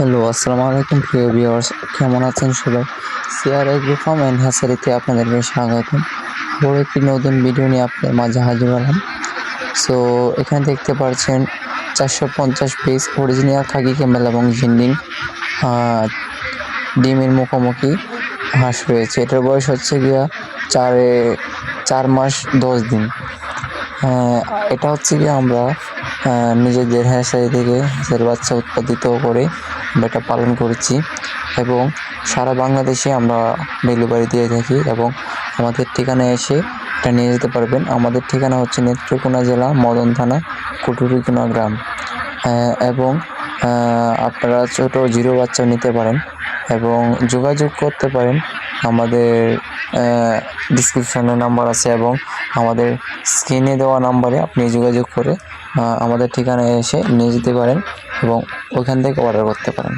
Hello, আসসালামু আলাইকুম প্রিয় ভিউয়ার্স কেমন আছেন সবাই? সিআর এগ্রি ফার্ম অ্যান্ড হ্যাসারিতে আপনাদেরকে স্বাগতম। বড় একটি নতুন ভিডিও নিয়ে আপনাদের মাঝে হাজির হলাম। সো এখানে দেখতে পাচ্ছেন চারশো পঞ্চাশ পিস অরিজিনাল খাকি ক্যামেল এবং জিন্ডিং ডিমের মুখোমুখি হাঁস রয়েছে। এটার বয়স হচ্ছে গিয়া চারে, চার মাস দশ দিন। এটা হচ্ছে কি আমরা নিজেদের হ্যাঁসারি থেকে হাঁসের বাচ্চা উৎপাদিত করে এটা পালন করেছি এবং সারা বাংলাদেশে আমরা ডেলিভারি দিয়ে থাকি এবং আমাদের ঠিকানায় এসে এটা নিয়ে যেতে পারবেন। আমাদের ঠিকানা হচ্ছে নেত্রকোনা জেলা, মদন থানা, কুটুরিকোনা গ্রাম। এবং আপনারা ছোটো জিরো বাচ্চা নিতে পারেন এবং যোগাযোগ করতে পারেন আমাদের ডিসক্রিপশনে নাম্বার আছে এবং আমাদের স্ক্রিনে দেওয়া নাম্বারে আপনি যোগাযোগ করে আমাদের ঠিকানায় এসে নিয়ে যেতে পারেন এবং ওইখান থেকে অর্ডার করতে পারেন।